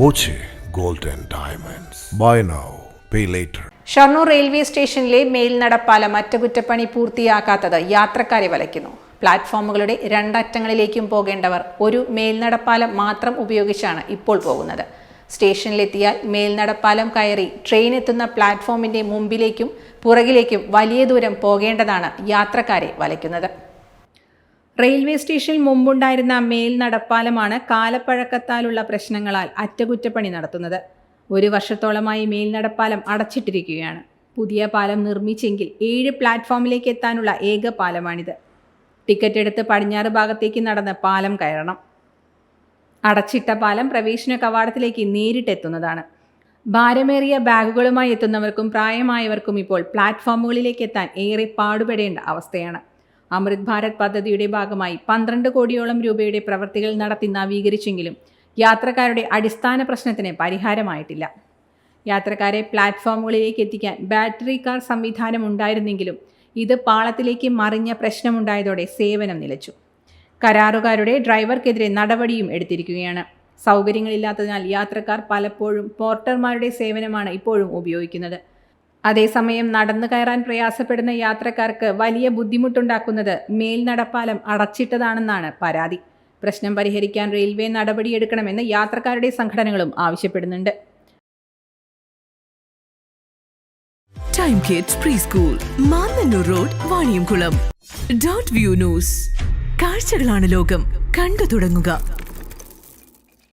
Boche gold diamonds. Buy now pay later. Shoranur railway സ്റ്റേഷനിലെ മേൽനടപ്പാലം അറ്റകുറ്റപ്പണി പൂർത്തിയാക്കാത്തത് യാത്രക്കാരെ വലയ്ക്കുന്നു. പ്ലാറ്റ്ഫോമുകളുടെ രണ്ടറ്റങ്ങളിലേക്കും പോകേണ്ടവർ ഒരു മേൽനടപ്പാലം മാത്രം ഉപയോഗിച്ചാണ് ഇപ്പോൾ പോകുന്നത്. സ്റ്റേഷനിലെത്തിയാൽ മേൽനടപ്പാലം കയറി ട്രെയിൻ എത്തുന്ന പ്ലാറ്റ്ഫോമിന്റെ മുമ്പിലേക്കും പുറകിലേക്കും വലിയ ദൂരം പോകേണ്ടതാണ് യാത്രക്കാരെ വലയ്ക്കുന്നത്. റെയിൽവേ സ്റ്റേഷനിൽ മുമ്പുണ്ടായിരുന്ന മേൽനടപ്പാലമാണ് കാലപ്പഴക്കത്താലുള്ള പ്രശ്നങ്ങളാൽ അറ്റകുറ്റപ്പണി നടത്തുന്നത്. ഒരു വർഷത്തോളമായി മേൽനടപ്പാലം അടച്ചിട്ടിരിക്കുകയാണ്. പുതിയ പാലം നിർമ്മിച്ചെങ്കിൽ ഏഴ് പ്ലാറ്റ്ഫോമിലേക്ക് എത്താനുള്ള ഏക പാലമാണിത്. ടിക്കറ്റ് എടുത്ത് പടിഞ്ഞാറ് ഭാഗത്തേക്ക് നടന്ന് പാലം കയറണം. അടച്ചിട്ട പാലം പ്രവേശന കവാടത്തിലേക്ക് നേരിട്ടെത്തുന്നതാണ്. ഭാരമേറിയ ബാഗുകളുമായി എത്തുന്നവർക്കും പ്രായമായവർക്കും ഇപ്പോൾ പ്ലാറ്റ്ഫോമുകളിലേക്ക് എത്താൻ ഏറെ പാടുപെടേണ്ട അവസ്ഥയാണ്. അമൃത് ഭാരത് പദ്ധതിയുടെ ഭാഗമായി പന്ത്രണ്ട് കോടിയോളം രൂപയുടെ പ്രവൃത്തികൾ നടത്തി നവീകരിച്ചെങ്കിലും യാത്രക്കാരുടെ അടിസ്ഥാന പ്രശ്നത്തിന് പരിഹാരമായിട്ടില്ല. യാത്രക്കാരെ പ്ലാറ്റ്ഫോമുകളിലേക്ക് എത്തിക്കാൻ ബാറ്ററി കാർ സംവിധാനം ഉണ്ടായിരുന്നെങ്കിലും ഇത് പാളത്തിലേക്ക് മറിഞ്ഞ പ്രശ്നമുണ്ടായതോടെ സേവനം നിലച്ചു. കരാറുകാരുടെ ഡ്രൈവർക്കെതിരെ നടപടിയും എടുത്തിരിക്കുകയാണ്. സൗകര്യങ്ങളില്ലാത്തതിനാൽ യാത്രക്കാർ പലപ്പോഴും പോർട്ടർമാരുടെ സേവനമാണ് ഇപ്പോഴും ഉപയോഗിക്കുന്നത്. അതേസമയം നടന്നു കയറാൻ പ്രയാസപ്പെടുന്ന യാത്രക്കാർക്ക് വലിയ ബുദ്ധിമുട്ടുണ്ടാക്കുന്നത് മേൽനടപ്പാലം അടച്ചിട്ടതാണെന്നാണ് പരാതി. പ്രശ്നം പരിഹരിക്കാൻ റെയിൽവേ നടപടിയെടുക്കണമെന്ന് യാത്രക്കാരുടെ സംഘടനകളും ആവശ്യപ്പെടുന്നുണ്ട്. Time kids pre school Mannanur road Vaniyamkulam dot view news കാഴ്ചകളാണ് ലോകം. കണ്ടു തുടങ്ങുക.